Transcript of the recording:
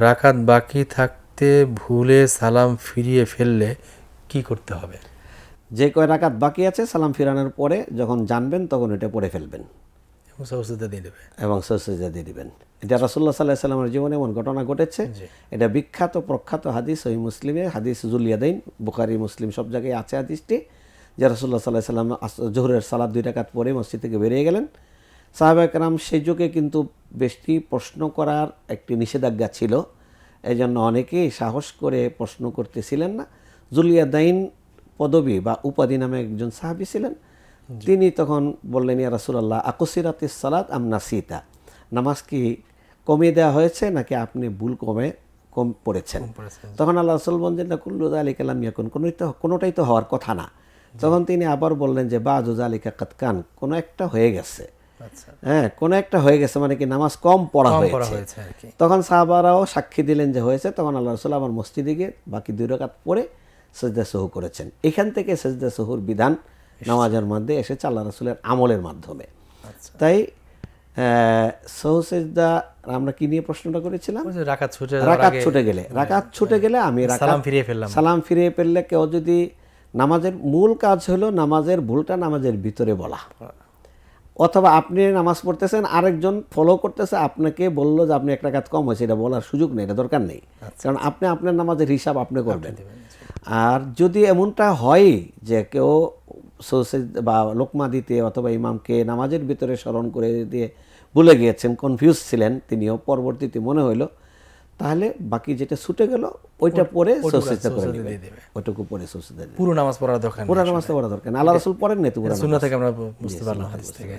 রাখাত বাকি থাকতে ভুলে সালাম ফিরিয়ে ফেললে কি করতে হবে? যে কয় রাকাত বাকি আছে সালাম ফিরানোর পরে যখন জানবেন তখন এটা পড়ে ফেলবেন। এবং সহজতা দিয়ে দেবে। এবং সসেজা দিয়ে দিবেন। এটা রাসুল্লাহ সাল্লাহ সাল্লামের জীবনে এমন ঘটনা ঘটেছে। এটা বিখ্যাত প্রখ্যাত হাদিস ওই মুসলিমে হাদিস জুলিয়াদাইন বুখারি মুসলিম সব জায়গায় আছে হাদিসটি। যে রাসুল্লাহ সাল্লাহ সাল্লাম আস- জোহরের সালাদ দুই টাকাত পরে মসজিদ থেকে বেরিয়ে গেলেন। সাহাবাকরাম সেই যুগে কিন্তু বেশি প্রশ্ন করার একটি নিষেধাজ্ঞা ছিল। এই জন্য অনেকেই সাহস করে প্রশ্ন করতেছিলেন না। জুলিয়া দাইন পদবী বা উপাধি নামে একজন সাহাবি ছিলেন। তিনি তখন বললেন ইয়া রাসুলাল্লাহ আকসিরাতি সালাদ আমনা সীতা নামাজ কি কমিয়ে দেওয়া হয়েছে নাকি আপনি ভুল কমে কম পড়েছেন। তখন আল্লাহ রসুল বলছেন না কুল্লু আলী কালাম ইয়াকুন। কোনোই তো কোনোটাই তো হওয়ার কথা না। তখন তিনি আবার বললেন যে বা জুজা আলী কাতকান কোনো একটা হয়ে গেছে। হ্যাঁ কোনো একটা হয়ে গেছে মানে কি নামাজ কম পড়া হয়েছে। তখন সাহাবারাও সাক্ষী দিলেন যে হয়েছে তখন আল্লাহ রসুল আমার মসজিদে গিয়ে বাকি দুই রকাত পড়ে সেজদা সহু করেছেন। এখান থেকে সেজদা সহুর বিধান নামাজের মধ্যে এসেছে আল্লাহ রসুলের আমলের মাধ্যমে। আচ্ছা। তাই সহু সেজদা আমরা কি নিয়ে প্রশ্নটা করেছিলাম? রাকাত ছুটে রাকাত ছুটে গেলে। রাকাত ছুটে গেলে আমি সালাম ফিরিয়ে ফেললাম। সালাম ফিরিয়ে ফেললে কেউ যদি নামাজের মূল কাজ হলো নামাজের ভুলটা নামাজের ভিতরে বলা। অথবা আপনি নামাজ পড়তেছেন আরেকজন ফলো করতেছে আপনাকে বলল যে আপনি একটা কাজ কম হয়েছে এটা বলার সুযোগ নেই এটা দরকার নেই। কারণ আপনি আপনার নামাজের হিসাব আপনি করবেন। আর যদি এমনটা হয় যে কেউ সৌসেজ বা লোকমা দিতে অথবা ইমামকে নামাজের ভিতরে স্মরণ করে দিয়ে ভুলে গিয়েছেন কনফিউজ ছিলেন তিনিও পরবর্তীতে মনে হইল তাহলে বাকি যেটা ছুটে গেল ওইটা পরে সৌসেজটা করে দেবে। ওইটুকু পরে সৌসেজটা পুরো নামাজ পড়ার দরকার পুরো নামাজ পড়ার পড়া দরকার না। আল্লাহ রাসূল পড়েন না তো পুরা সুন্নাহ থেকে আমরা বুঝতে পারলাম হাদিস থেকে।